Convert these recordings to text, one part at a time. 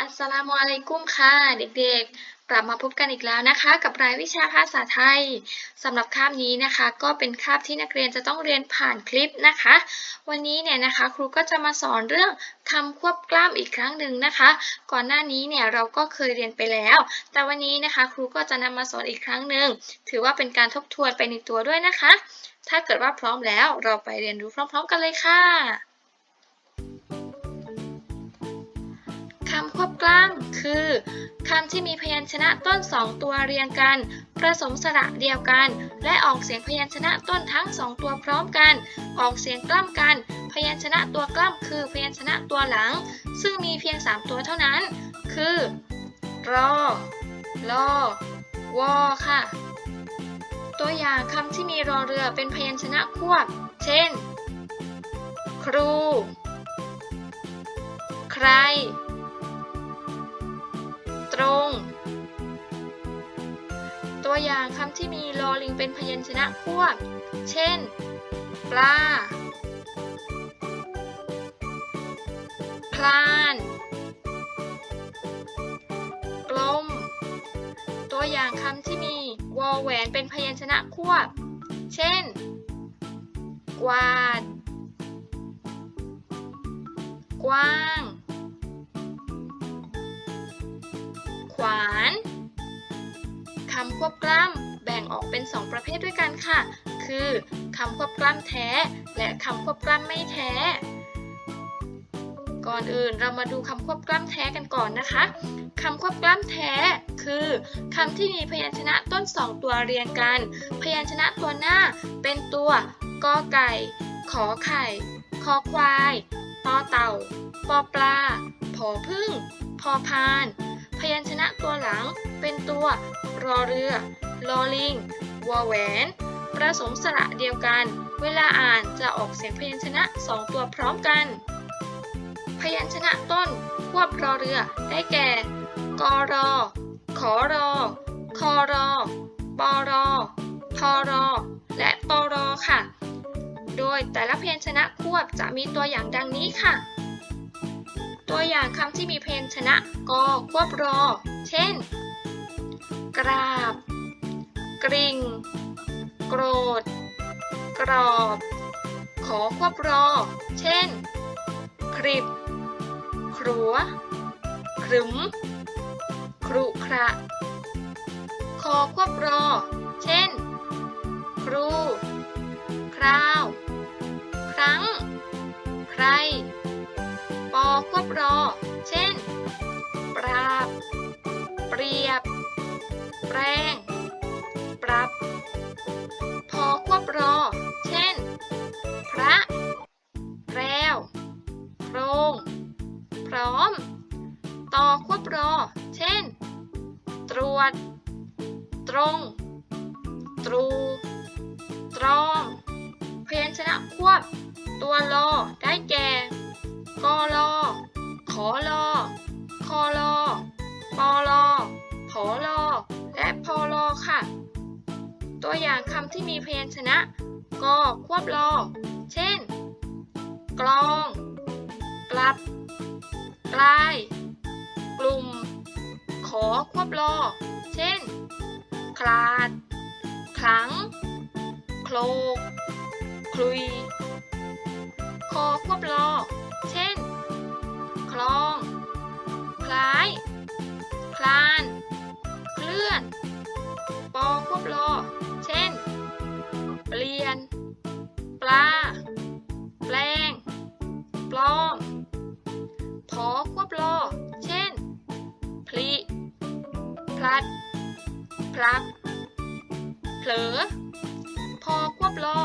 อัสสลามุอะลัยกุมค่ะเด็กๆ กลับมาพบกันอีกแล้วนะคะ กับรายวิชาภาษาไทยสำหรับคาบนี้นะคะ ก็เป็นคาบที่นักเรียนจะต้องเรียนผ่านคลิปนะคะ วันนี้เนี่ยนะคะครูก็จะมาสอนเรื่องคำควบกล้ำอีกครั้งหนึ่งนะคะ ก่อนหน้านี้เนี่ยเราก็เคยเรียนไปแล้ว แต่วันนี้นะคะครูก็จะนำมาสอนอีกครั้งหนึ่งถือว่าเป็นการทบทวนไปในตัวด้วยนะคะ ถ้าเกิดว่าพร้อมแล้วเราไปเรียนรู้พร้อม ๆ กันเลยค่ะ กล้ำคือคำที่มีพยัญชนะต้นสองตัวเรียงกัน ผสมสระเดียวกัน และออกเสียงพยัญชนะต้นทั้งสองตัวพร้อมกัน ออกเสียงกล้ำกัน พยัญชนะตัวกล้ำคือพยัญชนะตัวหลัง ซึ่งมีเพียง 3 ตัวเท่านั้น คือรอลอวอค่ะ ตัวอย่างคำที่มีรอเรือเป็นพยัญชนะควบ เช่น ครู ใคร รง ตัวอย่างคำที่มีลอลิงเป็นพยัญชนะควบ เช่น ปลา คลาน กลม ตัวอย่างคำที่มีวอแหวนเป็นพยัญชนะควบ เช่น กวาด กว้างำควบกล้ำแบ่งออกเป็น 2 ประเภทด้วยกันค่ะ คือคำควบกล้ำแท้ และคำควบกล้ำไม่แท้ ก่อนอื่นเรามาดูคำควบกล้ำแท้กันก่อนนะคะคำควบกล้ำแท้ คือคำที่มีพยัญชนะต้นสองตัวเรียงกัน พยัญชนะตัวหน้าเป็นตัวกอไก่ ขอไข่ คอควาย ตอเต่า ปอปลา ผอพึ่ง พอพาน พยัญชนะตัวหลังเป็นตัวรอเรือ ลอลิง วอแหวน ประสมสระเดียวกัน เวลาอ่านจะออกเสียงพยัญชนะสองตัวพร้อมกัน พยัญชนะต้นควบรอเรือได้แก่กรอ ขอรอ คอรอ ปอรอพอรอ และปอรอค่ะ โดยแต่ละพยัญชนะควบจะมีตัวอย่างดังนี้ค่ะ ตัวอย่างคำที่มีเพยัญชนะกอควบรอ เช่น กราบ กริ่ง โกรธ กรอบ ขอควบรอ เช่น คริบ ครัว ครึม ครุคระคอควบรอ เช่น ครู คราว ครั้ง ใคร อควบรอ เช่น ปราบ เปรียบ แปรงปรับ พอควบรอ เช่น พระแพรวโรงพร้อม ต่อควบรอ เช่น ตรวจ ตรง ตรู ตรอง พยัญชนะควบ ตัวลอได้แก่กอลอ ลอคอลอปอลอผอลอและพอลอค่ะ ตัวอย่างคำที่มีพยัญชนะกอควบลอ เช่น กลอง กลับ กลาย กลุ่ม ขอควบลอ เช่น คลาด คลัง โคลก คลุย คอควบลอ เช่น อควบลอเช่น เปลี่ยน ปลา แปลง ปลอม พอควบลอเช่น พลิพลัด พลัก เผลอ พอควบลอ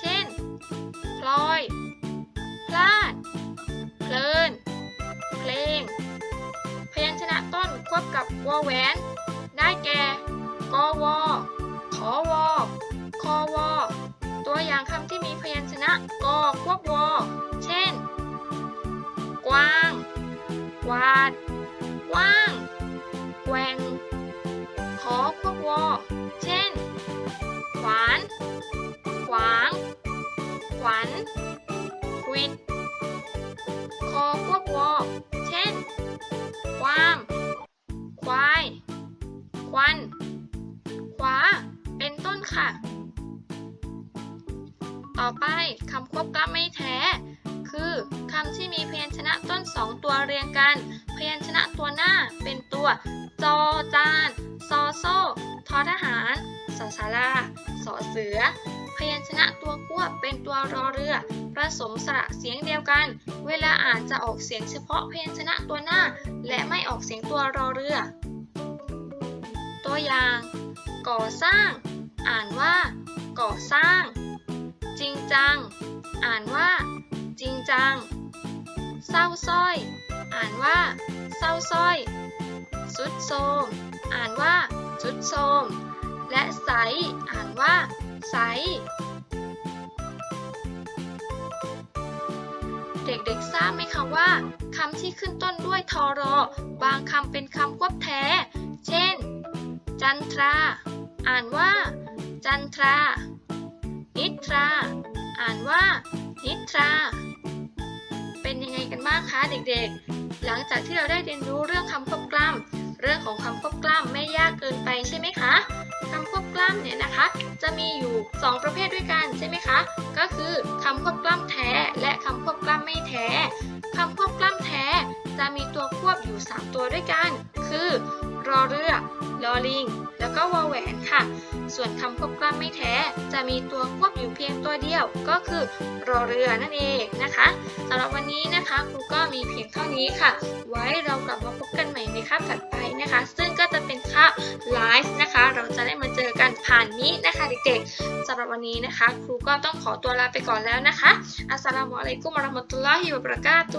เช่น พลอย พลาด เพลิน เพลง พยัญชนะต้นควอแหวน ได้แก่ กวขอวคอวตัวอย่างคำที่มีพยัญชนะกควบว เช่น กว้าง กวาดกว้าง แกว่ง ขอควบว ค่ะ ต่อไปคำควบกล้ำไม่แท้ คือคำที่มีพยัญชนะต้นสองตัวเรียงกัน พยัญชนะตัวหน้าเป็นตัวจอจานซอโซทอทหารสอสาราสอเสือ พยัญชนะตัวควบเป็นตัวรอเรือผสมสระเสียงเดียวกัน เวลาอ่านจะออกเสียงเฉพาะพยัญชนะตัวหน้า และไม่ออกเสียงตัวรอเรือ ตัวอย่าง ก่อสร้าง อ่านว่า ก่อสร้าง จริงจัง อ่านว่า จริงจัง เศร้าสร้อย อ่านว่า เศร้าสร้อย สุดโทมอ่านว่า สุดโทมและใส อ่านว่า ใส เด็กๆ ทราบไหมคะว่าคำที่ขึ้นต้นด้วยทอรอบางคำเป็นคำควบแท้ เช่น จันทรา อ่านว่า จันทรา นิทรา อ่านว่า นิทรา เป็นยังไงกันบ้างคะเด็กๆ หลังจากที่เราได้เรียนรู้เรื่องคำควบกล้ำเรื่องของคำควบกล้ำไม่ยากเกินไปใช่ไหมคะคำควบกล้ำเนี่ยนะคะ จะมีอยู่ 2 ประเภทด้วยกันใช่ไหมคะ ก็คือคำควบกล้ำแท้และคำควบกล้ำไม่แท้คำควบกล้ำแท้จะมีตัว 3 ตัวด้วยกัน คือ รอเรือลอลิง แล้วก็วอแหวนค่ะ ส่วนคำควบกล้ำไม่แท้ จะมีตัวควบอยู่เพียงตัวเดียว ก็คือรอเรือนั่นเองนะคะสำหรับวันนี้นะคะครูก็มีเพียงเท่านี้ค่ะ ไว้เรากลับมาพบกันใหม่ในคาบถัดไปนะคะ ซึ่งก็จะเป็นคาบไลฟ์นะคะ เราจะได้มาเจอกันผ่านนี้นะคะเด็กๆสำหรับวันนี้นะคะ ครูก็ต้องขอตัวลาไปก่อนแล้วนะคะ อัสสลามุอะลัยกุมวะราะห์มะตุลลอฮิวะบะเราะกาตุ